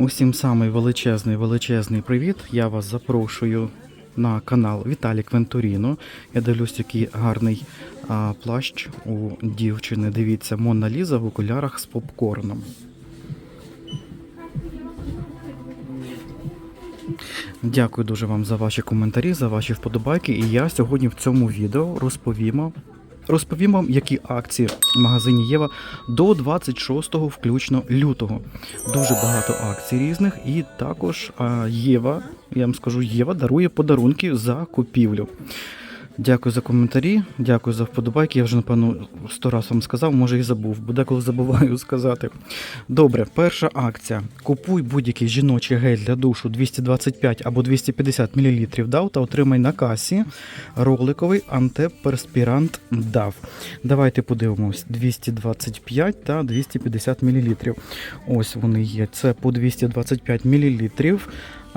Усім самий величезний величезний привіт. Я вас запрошую на канал Віталік Венторіно. Я дивлюсь, який гарний а, плащ у дівчини. Дивіться, Мона Ліза в окулярах з попкорном. Дякую дуже вам за ваші коментарі, за ваші вподобайки. І я сьогодні в цьому відео розповім, розповім вам, які акції в магазині Єва до 26 включно лютого. Дуже багато акцій різних, і також Єва, я вам скажу, Єва дарує подарунки за купівлю. Дякую за коментарі, дякую за вподобайки. Я вже, напевно, сто раз вам сказав, може і забув, бо деколи забуваю сказати. Добре, перша акція. Купуй будь-який жіночий гель для душу 225 або 250 мл DAW та отримай на касі роликовий антиперспірант DAW. Давайте подивимось: 225 та 250 мл. Ось вони є. Це по 225 мл.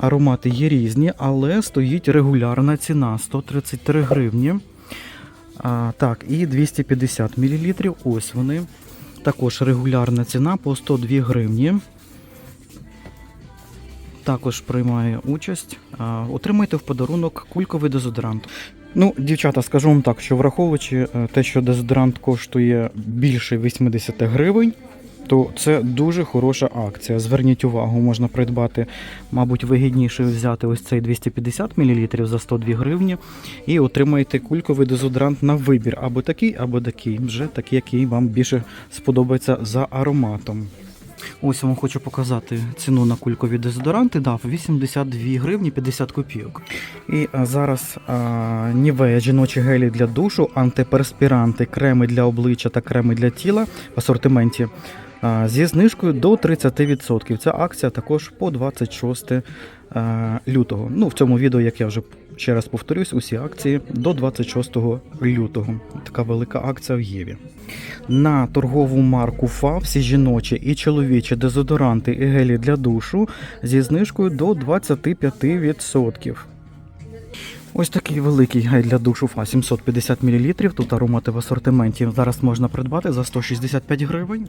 Аромати є різні, але стоїть регулярна ціна 133 гривні. А, так, і 250 мл. Ось вони. Також регулярна ціна по 102 гривні. Також приймає участь. А, отримайте в подарунок кульковий дезодорант. Ну, дівчата, скажу вам так, що враховуючи е, те, що дезодорант коштує більше 80 гривень, то це дуже хороша акція. Зверніть увагу, можна придбати, мабуть, вигідніше взяти ось цей 250 мл за 102 гривні і отримаєте кульковий дезодорант на вибір. Або такий, або такий. Вже такий, який вам більше сподобається за ароматом. Ось я вам хочу показати ціну на кулькові дезодоранти. Дав 82 гривні 50 копійок. І зараз а, Нівея жіночі гелі для душу, антиперспіранти, креми для обличчя та креми для тіла в асортименті зі знижкою до 30%. Ця акція також по 26 а, лютого. Ну, в цьому відео, як я вже ще раз повторюсь, усі акції до 26 лютого. Така велика акція в Єві. На торгову марку ФА всі жіночі і чоловічі дезодоранти і гелі для душу зі знижкою до 25%. Ось такий великий гель для душу ФА 750 мл. Тут аромати в асортименті зараз можна придбати за 165 гривень.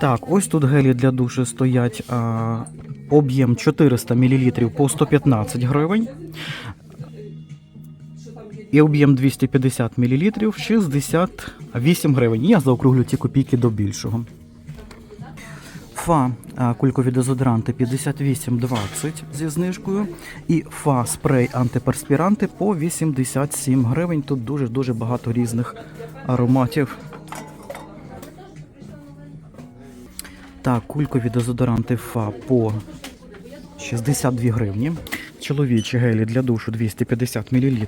Так, ось тут гелі для душу стоять об'єм 400 мл по 115 гривень. І об'єм 250 мл 68 гривень. Я заокруглю ті копійки до більшого. Фа кулькові дезодоранти 58,20 зі знижкою. І фа спрей антиперспіранти по 87 гривень. Тут дуже-дуже багато різних ароматів. Так, кулькові дезодоранти фа по 62 гривні. Чоловічі гелі для душу 250 мл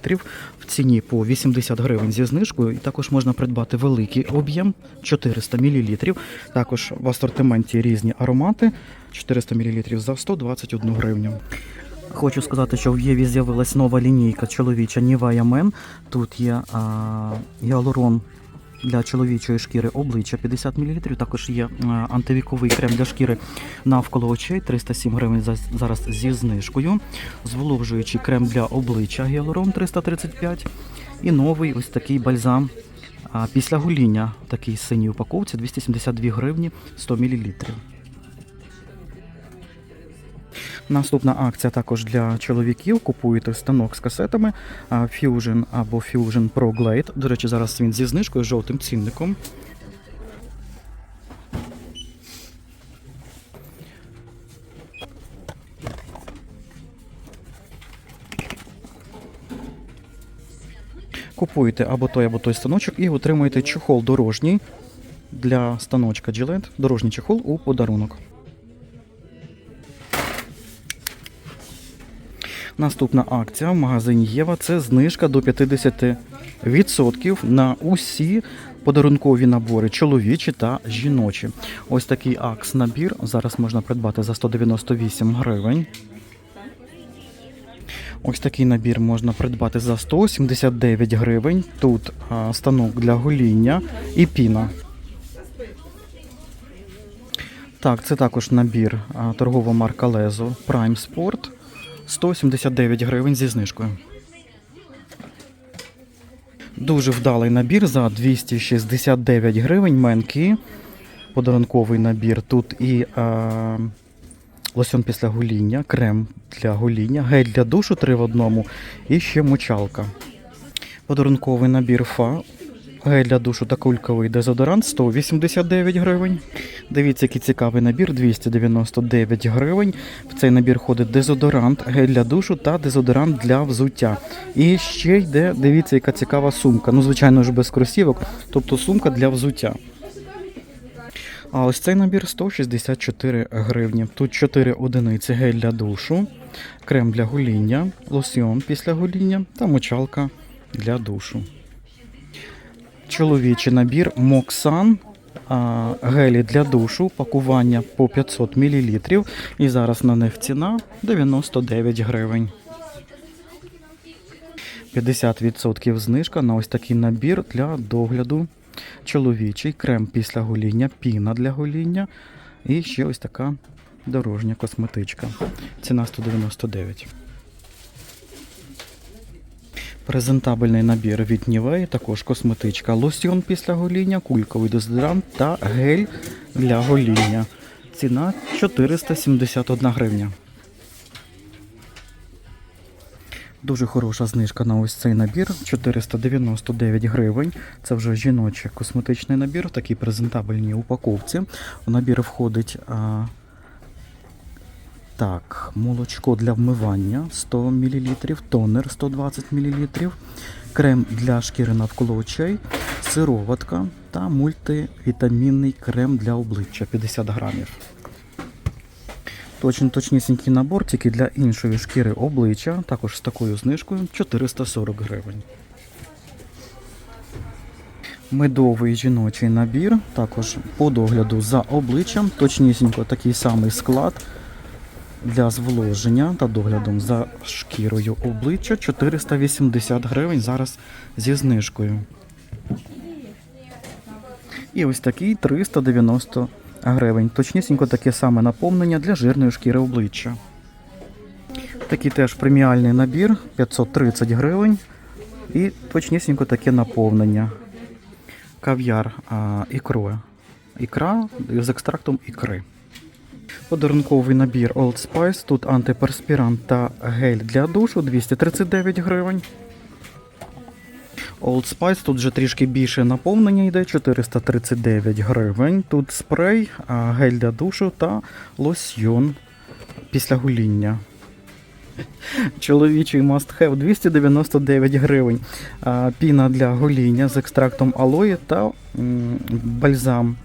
в ціні по 80 гривень зі знижкою. І також можна придбати великий об'єм 400 мл. Також в асортименті різні аромати 400 мл за 121 гривню. Хочу сказати, що в Єві з'явилась нова лінійка чоловіча Nivea Men. Тут є а, гіалурон для чоловічої шкіри обличчя 50 мл. Також є антивіковий крем для шкіри навколо очей 307 гривень за- зараз зі знижкою. Зволожуючий крем для обличчя гіалурон 335. І новий ось такий бальзам після гоління. Такий синій упаковці 272 гривні 100 мл. Наступна акція також для чоловіків. Купуєте станок з касетами Fusion або Fusion Pro Glade. До речі, зараз він зі знижкою з жовтим цінником. Купуєте або той, або той станочок і отримуєте чохол дорожній для станочка Gillette. Дорожній чохол у подарунок. Наступна акція в магазині Єва це знижка до 50% на усі подарункові набори, чоловічі та жіночі. Ось такий акс набір зараз можна придбати за 198 гривень. Ось такий набір можна придбати за 179 гривень. Тут а, станок для гоління і піна. Так, це також набір а, торгова марка Лезо Prime Sport. 179 гривень зі знижкою. Дуже вдалий набір за 269 гривень. Менки. Подарунковий набір. Тут і е, лосьон після гоління, крем для гоління, гель для душу 3 в одному і ще мочалка. Подарунковий набір фа. Гель для душу та кульковий дезодорант 189 гривень. Дивіться, який цікавий набір 299 гривень. В цей набір входить дезодорант, гель для душу та дезодорант для взуття. І ще йде, дивіться, яка цікава сумка. Ну, звичайно ж, без кросівок, тобто сумка для взуття. А ось цей набір 164 гривні. Тут 4 одиниці гель для душу, крем для гоління, лосьон після гоління та мочалка для душу. Чоловічий набір Моксан. Гелі для душу, пакування по 500 мл. І зараз на них ціна 99 гривень. 50% знижка на ось такий набір для догляду. Чоловічий крем після гоління, піна для гоління. І ще ось така дорожня косметичка. Ціна 199. Презентабельний набір від Nivea, також косметичка, лосьон після гоління, кульковий дезодорант та гель для гоління. Ціна 471 гривня. Дуже хороша знижка на ось цей набір 499 гривень. Це вже жіночий косметичний набір в такій презентабельній упаковці. У набір входить так, молочко для вмивання 100 мл, тонер 120 мл, крем для шкіри навколо очей, сироватка та мультивітамінний крем для обличчя 50 грамів. Точно точнісінький набор тільки для іншої шкіри обличчя, також з такою знижкою 440 гривень. Медовий жіночий набір, також по догляду за обличчям, точнісінько такий самий склад для зволоження та доглядом за шкірою обличчя 480 гривень зараз зі знижкою. І ось такий 390 гривень. Точнісінько таке саме наповнення для жирної шкіри обличчя. Такий теж преміальний набір 530 гривень. І точнісінько таке наповнення. Кав'яр. Ікра з екстрактом ікри. Подарунковий набір Old Spice. Тут антиперспірант та гель для душу 239 гривень. Old Spice, тут вже трішки більше наповнення йде 439 гривень. Тут спрей, гель для душу та лосьйон після гоління. Чоловічий must have 299 гривень. Піна для гоління з екстрактом алої та бальзам.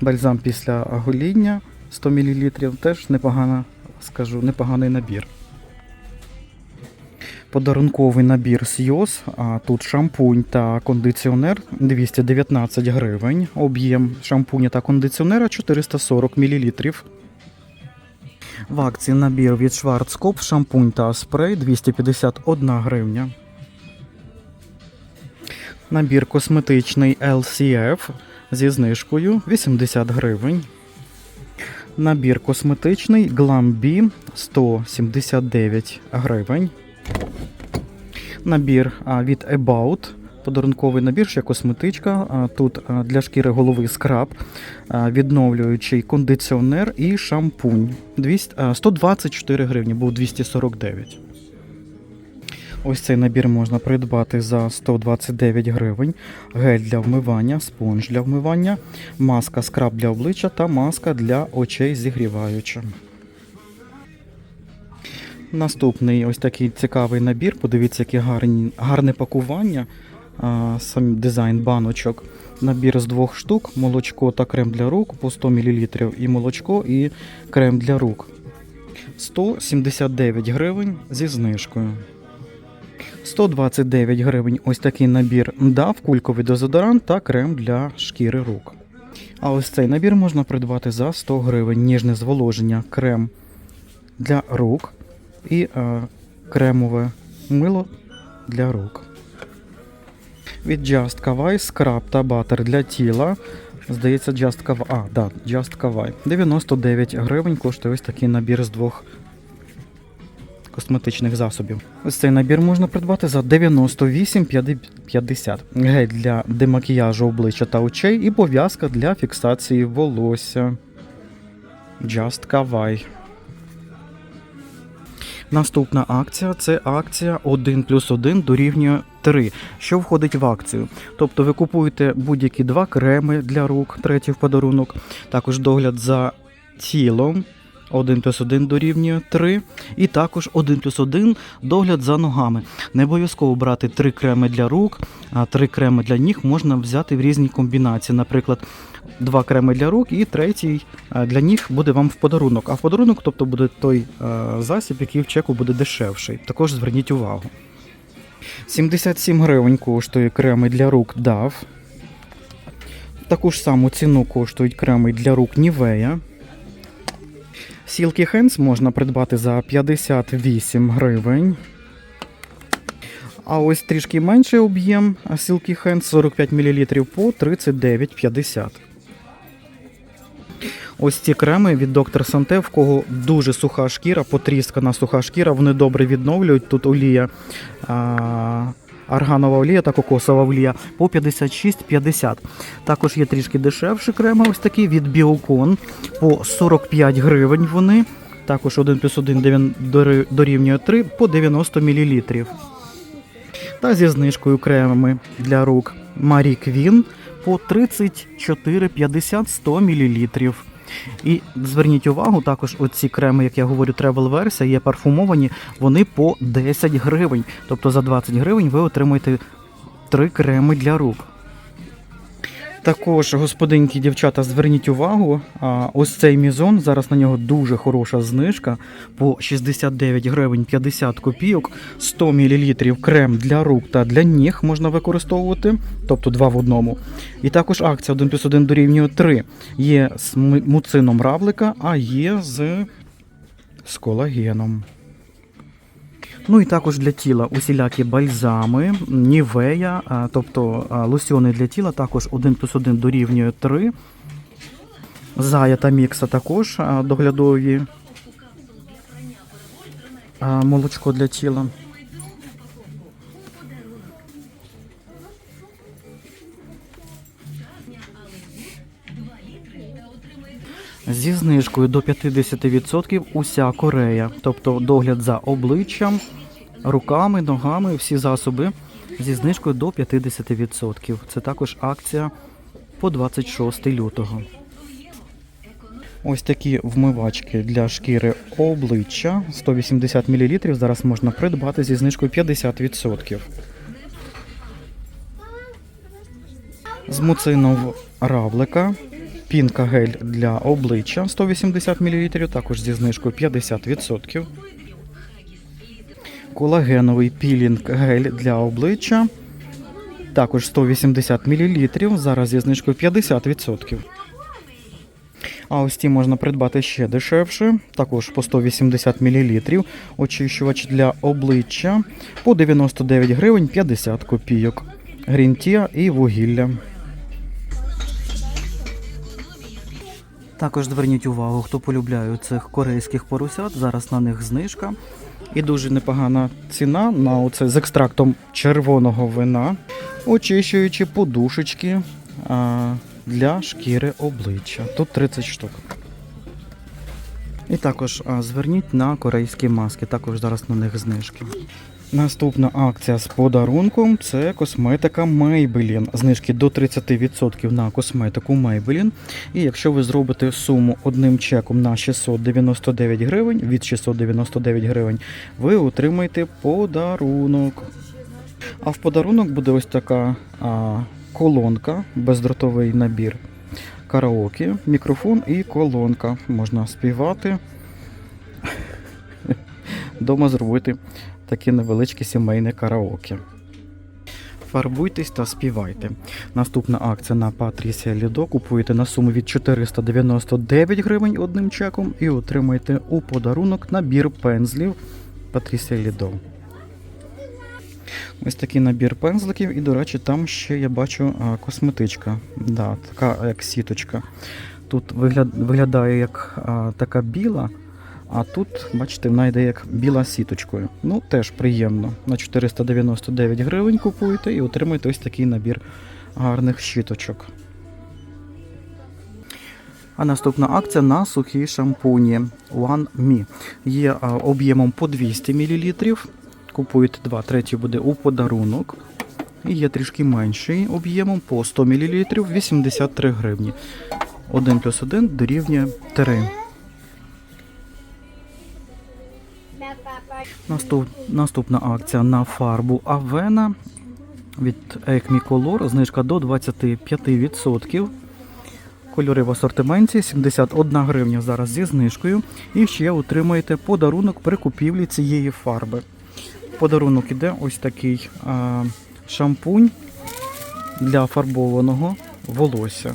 Бальзам після гоління 100 мл. Теж непогана, скажу, непоганий набір. Подарунковий набір Сйоз. А тут шампунь та кондиціонер 219 гривень. Об'єм шампуня та кондиціонера 440 мл. В акції набір від Schwarzkopf шампунь та спрей 251 гривня. Набір косметичний LCF зі знижкою 80 гривень. Набір косметичний Glam-B 179 гривень. Набір від About. Подарунковий набір, ще косметичка. Тут для шкіри голови скраб, відновлюючий кондиціонер і шампунь. 200, а, 124 гривні, був 249. Ось цей набір можна придбати за 129 гривень. Гель для вмивання, спонж для вмивання, маска скраб для обличчя та маска для очей зігріваюча. Наступний ось такий цікавий набір. Подивіться, яке гарне пакування. А, сам дизайн баночок. Набір з двох штук, молочко та крем для рук по 100 мл і молочко і крем для рук. 179 гривень зі знижкою. 129 гривень ось такий набір дав, кульковий дезодорант та крем для шкіри рук. А ось цей набір можна придбати за 100 гривень. Ніжне зволоження, крем для рук і е, кремове мило для рук. Від Just Kawai скраб та батер для тіла. Здається, Just Kawai. А, да, Just Kawai. 99 гривень коштує ось такий набір з двох косметичних засобів. Цей набір можна придбати за 98,50. Гель для демакіяжу обличчя та очей і пов'язка для фіксації волосся. Just Kawai. Наступна акція це акція 1 плюс 1 дорівнює 3. Що входить в акцію? Тобто ви купуєте будь-які два креми для рук, третій в подарунок, також догляд за тілом. 1 плюс 1 дорівнює 3. І також 1 плюс 1 догляд за ногами. Не обов'язково брати 3 креми для рук, а 3 креми для ніг можна взяти в різні комбінації. Наприклад, два креми для рук і третій для ніг буде вам в подарунок. А в подарунок, тобто, буде той засіб, який в чеку буде дешевший. Також зверніть увагу. 77 гривень коштує креми для рук DAV. Таку ж саму ціну коштують креми для рук Нівея. Silky Hands можна придбати за 58 гривень. А ось трішки менший об'єм Silky Hands 45 мл по 39,50. Ось ці креми від доктор Санте, в кого дуже суха шкіра, потріскана суха шкіра, вони добре відновлюють. Тут олія, а, арганова олія та кокосова олія по 56,50. Також є трішки дешевші креми, ось такі від Біокон по 45 гривень вони. Також 1 плюс 1 дорівнює 3 по 90 мл. Та зі знижкою кремами для рук Марі Квін по 34,50 100 мл. І зверніть увагу, також оці креми, як я говорю, тревел версія є парфумовані, вони по 10 гривень. Тобто за 20 гривень ви отримуєте 3 креми для рук. Також, господинки, дівчата, зверніть увагу, ось цей мізон, зараз на нього дуже хороша знижка по 69 гривень 50 копійок, 100 мл крем для рук та для ніг можна використовувати, тобто два в одному. І також акція 1 плюс 1 дорівнює 3. Є з муцином равлика, а є з, з колагеном. Ну і також для тіла усілякі бальзами, нівея, тобто а, лосьони для тіла, також 1 плюс 1 дорівнює 3. Зая та мікса також доглядові молочко для тіла. Зі знижкою до 50% уся Корея, тобто догляд за обличчям, руками, ногами, всі засоби зі знижкою до 50%. Це також акція по 26 лютого. Ось такі вмивачки для шкіри обличчя 180 мл. Зараз можна придбати зі знижкою 50%. З равлика. Пінка гель для обличчя 180 мл, також зі знижкою 50%. Колагеновий пілінг гель для обличчя. Також 180 мл, зараз зі знижкою 50%. А ось ті можна придбати ще дешевше, також по 180 мл. Очищувач для обличчя по 99 гривень 50 копійок. Грінтія і вугілля. Також зверніть увагу, хто полюбляє цих корейських поросят. Зараз на них знижка. І дуже непогана ціна на оце з екстрактом червоного вина, очищуючи подушечки а, для шкіри обличчя. Тут 30 штук. І також а, зверніть на корейські маски. Також зараз на них знижки. Наступна акція з подарунком це косметика Maybelline. Знижки до 30% на косметику Maybelline. І якщо ви зробите суму одним чеком на 699 гривень, від 699 гривень, ви отримаєте подарунок. А в подарунок буде ось така а, колонка, бездротовий набір караоке, мікрофон і колонка. Можна співати. Дома зробити таке невеличке сімейне караоке. Фарбуйтесь та співайте. Наступна акція на Патрісія Лідо. Купуєте на суму від 499 гривень одним чеком і отримаєте у подарунок набір пензлів Патрісія Лідо. Ось такий набір пензликів, і, до речі, там ще я бачу косметичка. Да, така як сіточка. Тут вигляд, виглядає як а, така біла, а тут, бачите, вона йде як біла сіточкою. Ну, теж приємно. На 499 гривень купуєте і отримуєте ось такий набір гарних щіточок. А наступна акція на сухі шампуні One Me. Є об'ємом по 200 мл. Купуєте два, третій буде у подарунок. І є трішки менший об'ємом по 100 мл 83 гривні. 1 плюс 1 дорівнює 3. Наступ, наступна акція на фарбу Avena від Acme Color. Знижка до 25%. Кольори в асортименті 71 гривня зараз зі знижкою. І ще отримаєте подарунок при купівлі цієї фарби. Подарунок іде ось такий а, шампунь для фарбованого волосся.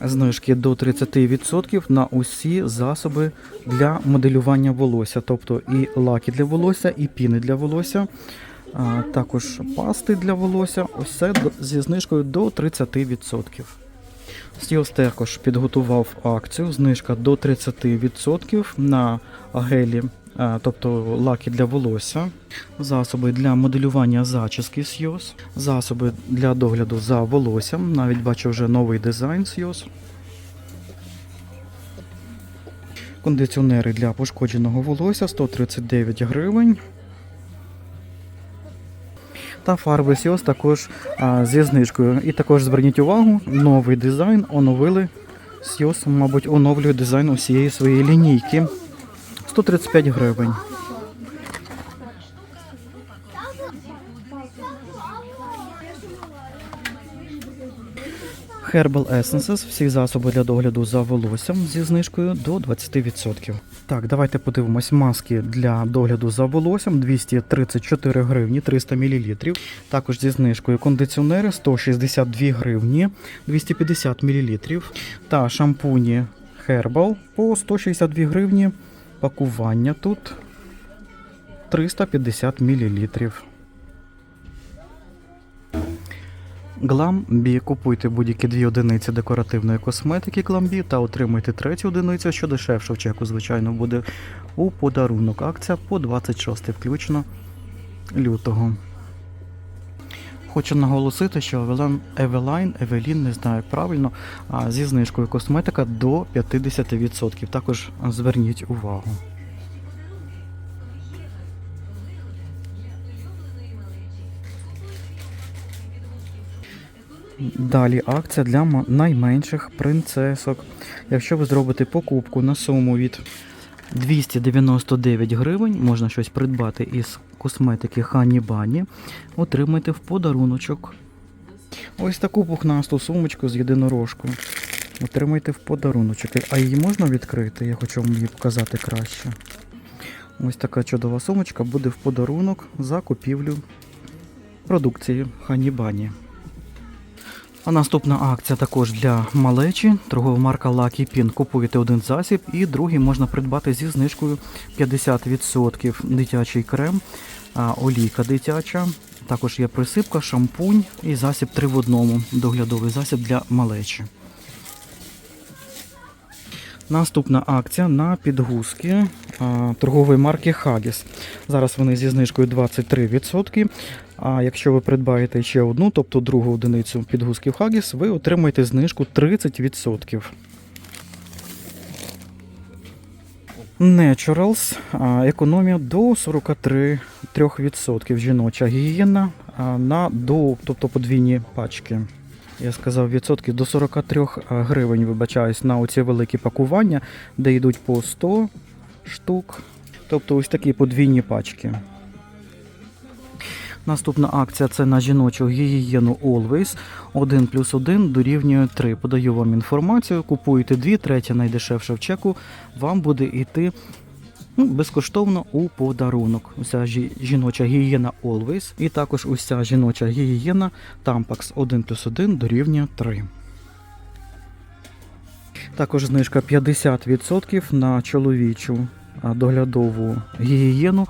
Знижки до 30% на усі засоби для моделювання волосся, тобто і лаки для волосся, і піни для волосся, а також пасти для волосся. Усе зі знижкою до 30%. Стілс також підготував акцію, знижка до 30% на гелі, тобто лаки для волосся, засоби для моделювання зачіски Сйоз, засоби для догляду за волоссям. Навіть бачу вже новий дизайн Сйоз. Кондиціонери для пошкодженого волосся 139 гривень. Та фарби Сіос також а, зі знижкою. І також зверніть увагу, новий дизайн оновили. Сіос, мабуть, оновлює дизайн усієї своєї лінійки. 135 гривень. Herbal Essences, всі засоби для догляду за волоссям зі знижкою до 20%. Так, давайте подивимось маски для догляду за волоссям 234 гривні 300 мл. Також зі знижкою кондиціонери 162 гривні 250 мл. Та шампуні Herbal по 162 гривні. Пакування тут 350 мл. Гламбі купуйте будь-які дві одиниці декоративної косметики Гламбі та отримайте третю одиницю, що дешевше в чеку, звичайно, буде у подарунок. Акція по 26 включно лютого. Хочу наголосити, що Евелайн, Евелайн, Евелін, не знаю правильно, а, зі знижкою косметика до 50%. Також зверніть увагу. Далі акція для найменших принцесок. Якщо ви зробите покупку на суму від 299 гривень, можна щось придбати із косметики Хані Бані, отримайте в подаруночок. Ось таку пухнасту сумочку з єдинорожкою. Отримайте в подаруночок. А її можна відкрити? Я хочу вам її показати краще. Ось така чудова сумочка буде в подарунок за купівлю продукції Хані Бані. А наступна акція також для малечі. Торгова марка Lucky Pin. Купуєте один засіб і другий можна придбати зі знижкою 50%. Дитячий крем, олійка дитяча. Також є присипка, шампунь і засіб 3 в одному. Доглядовий засіб для малечі. Наступна акція на підгузки торгової марки Haggis. Зараз вони зі знижкою 23%. А якщо ви придбаєте ще одну, тобто другу одиницю підгузків Haggis, ви отримаєте знижку 30%. Naturals. Економія до 43% жіноча гігієна на до, тобто подвійні пачки. Я сказав відсотків до 43 гривень, вибачаюсь, на оці великі пакування, де йдуть по 100 штук. Тобто ось такі подвійні пачки. Наступна акція це на жіночу гігієну Always. 1 плюс 1 дорівнює 3. Подаю вам інформацію. Купуєте 2, третя найдешевша в чеку. Вам буде йти ну, безкоштовно у подарунок. Уся жіноча гігієна Always. І також уся жіноча гігієна Tampax 1 плюс 1 дорівнює 3. Також знижка 50% на чоловічу доглядову гігієну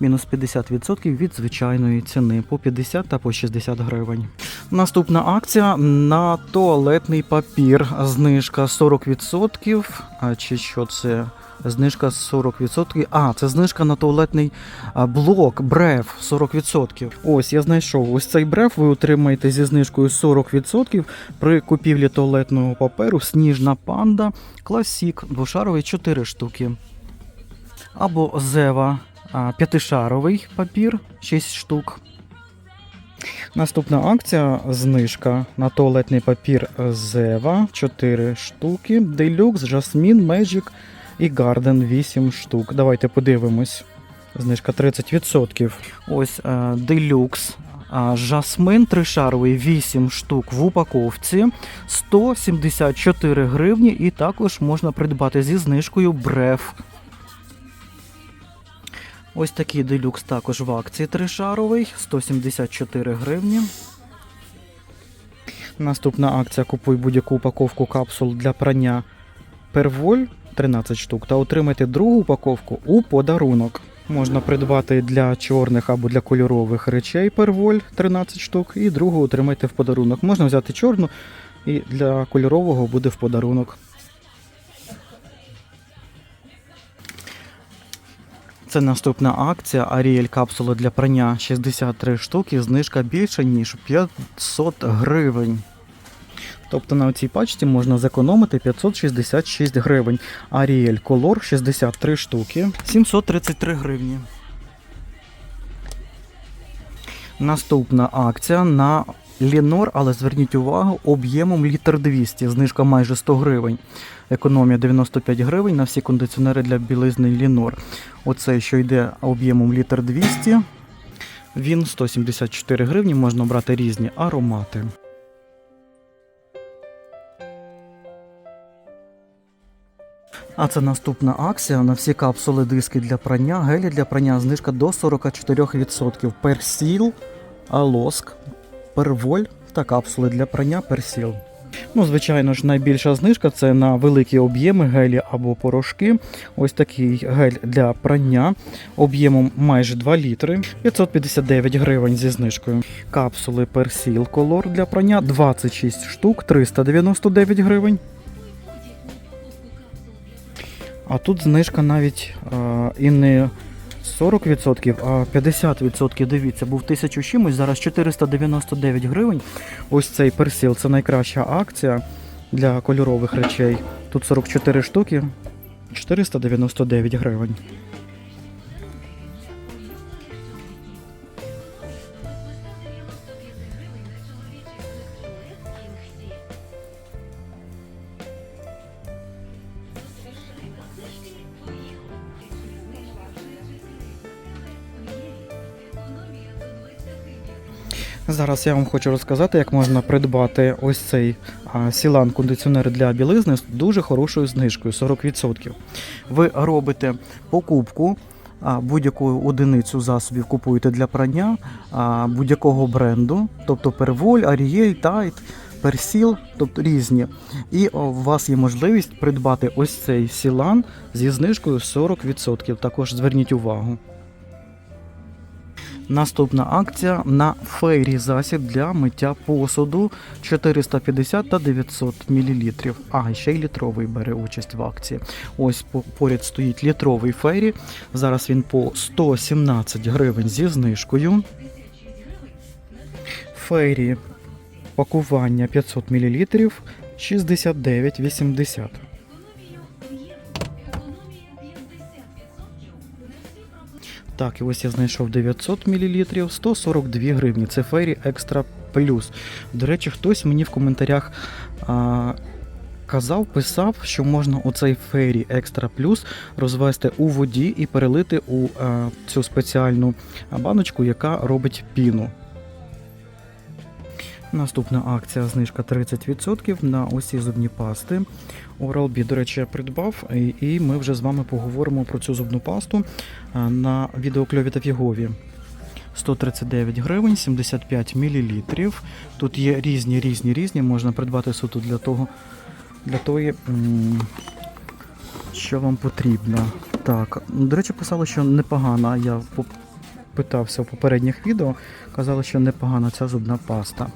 мінус 50% від звичайної ціни по 50 та по 60 гривень. Наступна акція на туалетний папір. Знижка 40%. А чи що це? Знижка 40%. А, це знижка на туалетний блок, брев 40%. Ось я знайшов. Ось цей брев ви отримаєте зі знижкою 40% при купівлі туалетного паперу Сніжна панда Класік двошаровий 4 штуки. Або Зева п'ятишаровий папір 6 штук. Наступна акція знижка на туалетний папір Зева 4 штуки, Deluxe, Jasmine, Magic і Garden 8 штук. Давайте подивимось. Знижка 30%. Ось е, а, Жасмин тришаровий 8 штук в упаковці 174 гривні, і також можна придбати зі знижкою Бреф. Ось такий делюкс також в акції тришаровий 174 гривні. Наступна акція купуй будь-яку упаковку капсул для прання Перволь 13 штук та отримайте другу упаковку у подарунок. Можна придбати для чорних або для кольорових речей Перволь 13 штук, і другу отримайте в подарунок. Можна взяти чорну, і для кольорового буде в подарунок. Це наступна акція Ariel капсула для прання 63 штуки, знижка більше ніж 500 гривень. Тобто на цій пачці можна зекономити 566 гривень. Ariel Color 63 штуки, 733 гривні. Наступна акція на Лінор, але зверніть увагу, об'ємом літр 200, знижка майже 100 гривень. Економія 95 гривень на всі кондиціонери для білизни Лінор. Оцей, що йде об'ємом літр 200, він 174 гривні, можна брати різні аромати. А це наступна акція на всі капсули диски для прання, гелі для прання, знижка до 44%. Персіл, лоск, перволь та капсули для прання персіл. Ну, звичайно ж, найбільша знижка це на великі об'єми гелі або порошки. Ось такий гель для прання об'ємом майже 2 літри, 559 гривень зі знижкою. Капсули персіл колор для прання 26 штук, 399 гривень. А тут знижка навіть а, і не 40%, а 50%. Дивіться, був 1000 чимось, зараз 499 гривень. Ось цей персіл це найкраща акція для кольорових речей. Тут 44 штуки, 499 гривень. Зараз я вам хочу розказати, як можна придбати ось цей сілан кондиціонер для білизни з дуже хорошою знижкою 40%. Ви робите покупку. Будь-яку одиницю засобів купуєте для прання будь-якого бренду, тобто Перволь, Арієль, Тайт, Персіл, тобто різні. І у вас є можливість придбати ось цей сілан зі знижкою 40%. Також зверніть увагу. Наступна акція на фейрі засіб для миття посуду 450 та 900 мл. А, ще й літровий бере участь в акції. Ось по- поряд стоїть літровий фейрі. Зараз він по 117 гривень зі знижкою. Фейрі пакування 500 мл 69,80. Так, і ось я знайшов 900 мл, 142 гривні. Це Фейрі Екстра Плюс. До речі, хтось мені в коментарях а, казав, писав, що можна оцей Фейрі Екстра Плюс розвести у воді і перелити у а, цю спеціальну баночку, яка робить піну. Наступна акція знижка 30% на усі зубні пасти. Oral-B, до речі, я придбав, і- ми вже з вами поговоримо про цю зубну пасту на відеокльові та фігові. 139 гривень, 75 мл. Тут є різні, різні, різні. Можна придбати суто для того, для тої, що вам потрібно. Так, до речі, писали, що непогана. Я питався в попередніх відео, казали, що непогана ця зубна паста.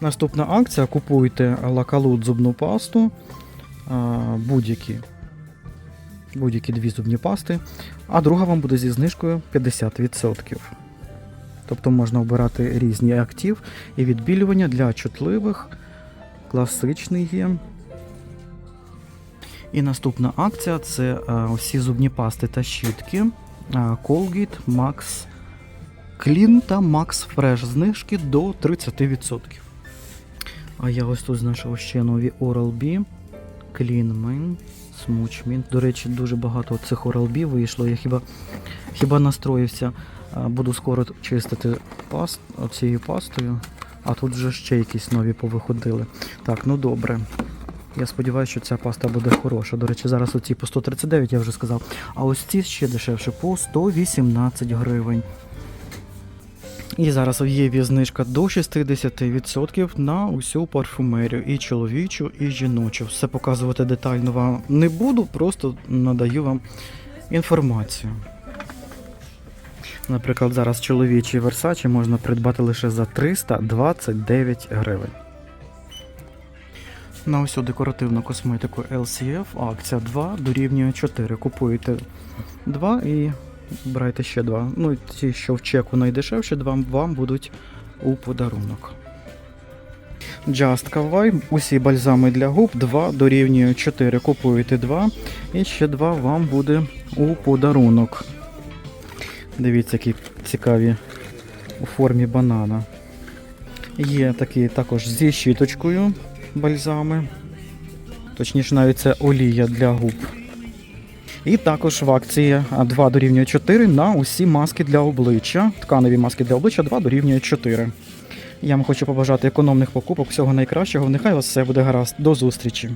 Наступна акція: купуйте лакалут зубну пасту, будь-які, будь-які дві зубні пасти, а друга вам буде зі знижкою 50%. Тобто можна обирати різні актив і відбілювання для чутливих, класичний є. І наступна акція це усі зубні пасти та щітки. Colgate Max Clean та Max Fresh знижки до 30%. А я ось тут знайшов ще нові Oral-B, Clean Mint. До речі, дуже багато цих Oral-B вийшло. Я хіба, хіба настроївся. Буду скоро чистити паст, цією пастою. А тут вже ще якісь нові повиходили. Так, ну добре. Я сподіваюся, що ця паста буде хороша. До речі, зараз оці по 139 я вже сказав. А ось ці ще дешевше по 118 гривень. І зараз в Єві знижка до 60% на усю парфумерію, і чоловічу, і жіночу. Все показувати детально вам не буду, просто надаю вам інформацію. Наприклад, зараз чоловічий Versace можна придбати лише за 329 гривень. На усю декоративну косметику LCF акція 2 дорівнює 4. Купуєте 2 і брайте ще 2. Ну, ті, що в чеку найдешевші, 2 вам будуть у подарунок. Just Kawaii, усі бальзами для губ 2 дорівнює 4. Купуєте 2 і ще 2 вам буде у подарунок. Дивіться, які цікаві у формі банана. Є такі також зі щіточкою бальзами. Точніше, навіть це олія для губ. І також в акції 2 дорівнює 4 на усі маски для обличчя. Тканові маски для обличчя 2 дорівнює 4. Я вам хочу побажати економних покупок, всього найкращого. Нехай у вас все буде гаразд. До зустрічі!